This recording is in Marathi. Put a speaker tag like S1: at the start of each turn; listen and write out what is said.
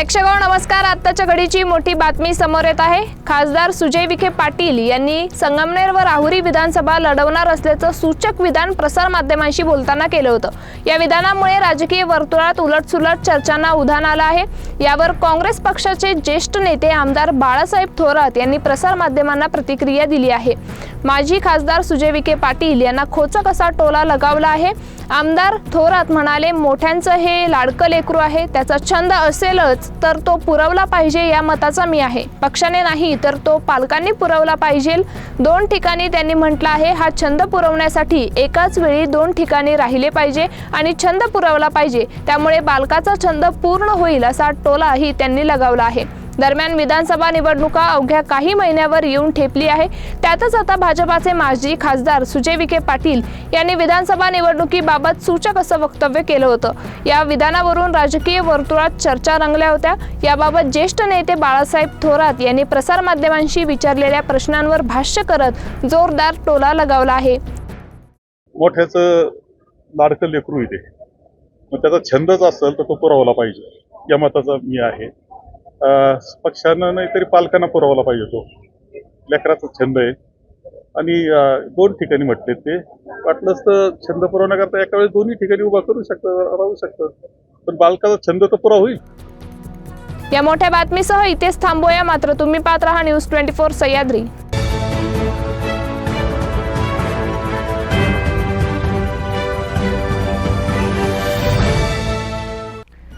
S1: प्रेक्षक नमस्कार. आत्ताच्या घडीची मोठी बातमी समोर येत आहे. खासदार सुजय विखे पाटील यांनी संगमनेर व राहुरी विधानसभा लढवणार असल्याचं सूचक विधान प्रसार माध्यमांशी बोलताना केलं होतं. या विधानामुळे राजकीय वर्तुळात उलटसुलट चर्चांना उधाण आलं आहे. यावर काँग्रेस पक्षाचे ज्येष्ठ नेते आमदार बाळासाहेब थोरात यांनी प्रसार माध्यमांना प्रतिक्रिया दिली आहे. माजी खासदार सुजय विखे पाटील यांना खोचक असा टोला लगावला आहे. आमदार थोरात म्हणाले मोठ्यांचं हे लाडकं लेकरू आहे. त्याचा छंद असेलच. तर तो पुरवला पाहिजे या मताचा मी आहे. पक्षाने नाही तर तो पालकांनी पुरवला पाहिजे. दोन ठिकाणी त्यांनी म्हटलं आहे हा छंद पुरवण्यासाठी एकाच वेळी दोन ठिकाणी राहिले पाहिजे आणि छंद पुरवला पाहिजे. त्यामुळे बालकाचा छंद पूर्ण होईल असा टोलाही त्यांनी लगावला आहे. दरम्यान विधानसभा निवडणुका अवघ्या काही महिन्यावर येऊन ठेपली आहे. त्यातच आता भाजपाचे माजी खासदार सुजय विखे पाटील यांनी विधानसभा निवडणुकीबाबत सूचक असं वक्तव्य केलं होतं. या विधानावरून राजकीय वर्तुळात चर्चा रंगल्या होत्या. याबाबत ज्येष्ठ नेते बाळासाहेब थोरात यांनी प्रसारमाध्यमांशी विचारलेल्या प्रश्नांवर भाष्य करत जोरदार टोला लगावला आहे.
S2: मोठ्याचं लाडकं लेकरू इथे. मग त्याचा छंदच असेल तर तो पुरवला पाहिजे. या मताचा मी आहे. पक्षानं नाही तरी पालकांना पुरवला पाहिजे तो लेकराचा छंद आहे. आणि दोन ठिकाणी म्हटले ते. वाटलंच तर छंद पुरवण्याकरता एका वेळेस दोन्ही ठिकाणी उभा करू शकतं राहू शकतं. पण बालकाचा छंद तर पुरा होईल.
S1: या मोठ्या बातमीसह इथेच थांबूया. मात्र तुम्ही पाहत राहा न्यूज ट्वेंटी फोर सह्याद्री.